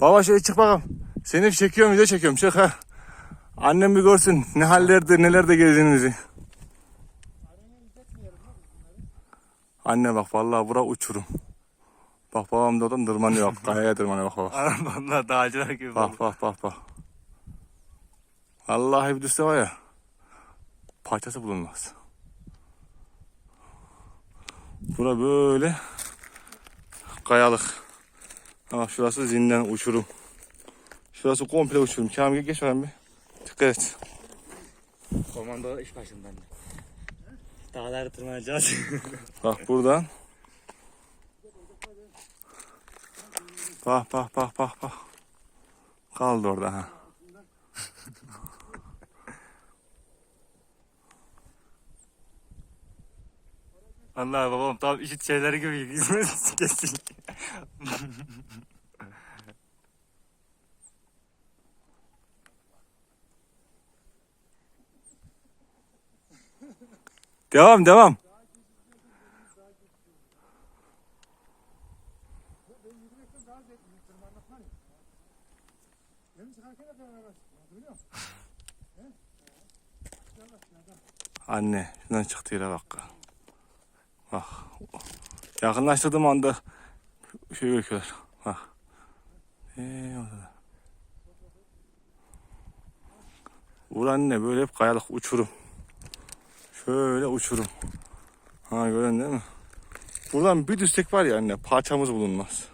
Baba şöyle çık bakalım. Seni çekiyorum video çekiyorum çık ha. Annem bir görsün ne hallerde nelerde gezdiğinizi. Anne bak vallahi bura uçurum. Bak babam da oradan tırmanıyor bak. Kayaya tırmanıyor bak. Anam vallahi dağcılar gibi. Bak bak bak bak. Vallahi bir düşse var ya. Parçası bulunmaz. Bura böyle kayalık. Ama şurası zindan uçurum. Şurası komple uçurum. Kamil geç bakayım bir. Dikkat et. Komando iş başından. Dağları tırmanacağız. Bak buradan. Bak bak bak bak bak. Kaldı orada ha. Allah babam tam işit şeyleri gibi kesin. Devam devam. Anne şuradan çıktı yere bak. Bak. Yakınlaştırdığım anda şey görüyorlar. Bak. Ee. Uğur anne böyle hep kayalık uçurum. Şöyle uçurum. Ha gören değil mi? Buradan bir düşsek var ya anne parçamız bulunmaz.